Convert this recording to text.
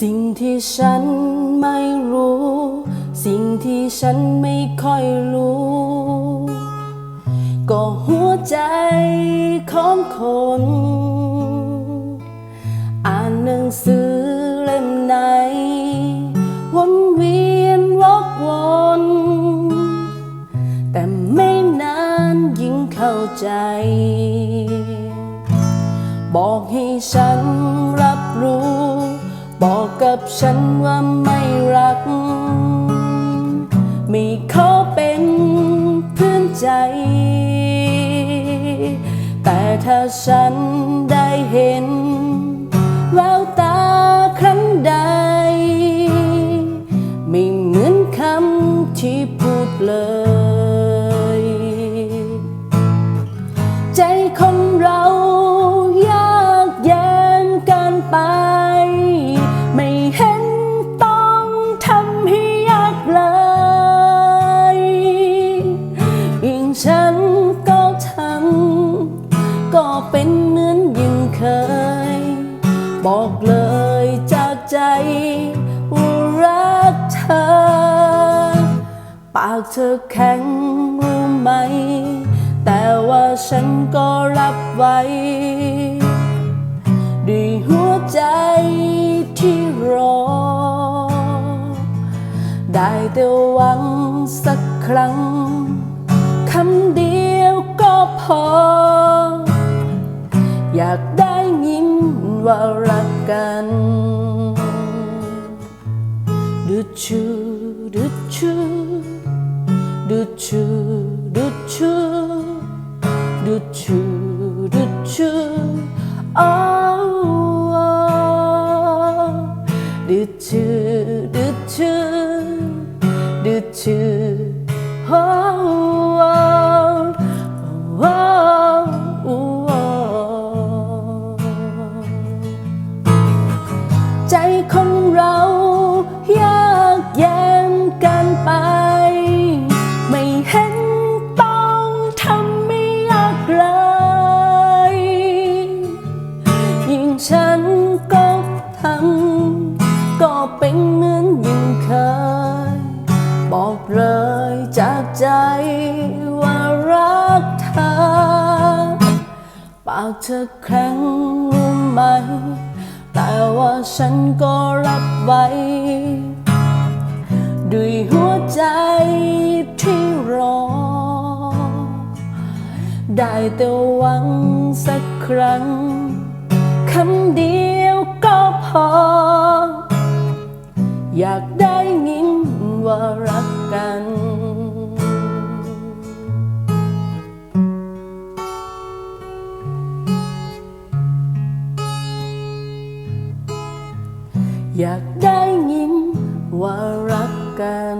สิ่งที่ฉันไม่รู้ สิ่งที่ฉันไม่ค่อยรู้ ก็หัวใจของคน อ่านหนังสือเล่มไหน วนเวียนวกวน แต่ไม่นานยิ่งเข้าใจ บอกให้ฉันรับรู้ บอกกับฉันว่าไม่รัก ไม่ขอเป็นเพื่อนใจ แต่ถ้าฉันได้เห็นแววตาครั้งใด ไม่เหมือนคำที่พูดเลย ใจคนเรายากแย้งกันไป ว่ารักเธอ ปากเธอแข็งรู้ไหม แต่ว่าฉันก็รับไว้ ด้วยหัวใจที่รอ ได้แต่หวังสักครั้งคำเดียวก็พอ อยากได้ยินว่ารักกัน ดูชูดูชูดูชูดูชูดูชูดูชูโอ้ดูชูดูชูดูชูโไป ไม่เห็นต้องทำไม่ยากเลยยิ่งฉันก็ทำก็เป็นเหมือนยิ่งเคย บอกเลยจากใจว่ารักเธอปากเธอแข็งรู้ไหม แต่ว่าฉันก็รับไว้ด้ ได้แต่หวังสักครั้งคำเดียวก็พอ อยากได้ยินว่ารักกัน อยากได้ยินว่ารักกัน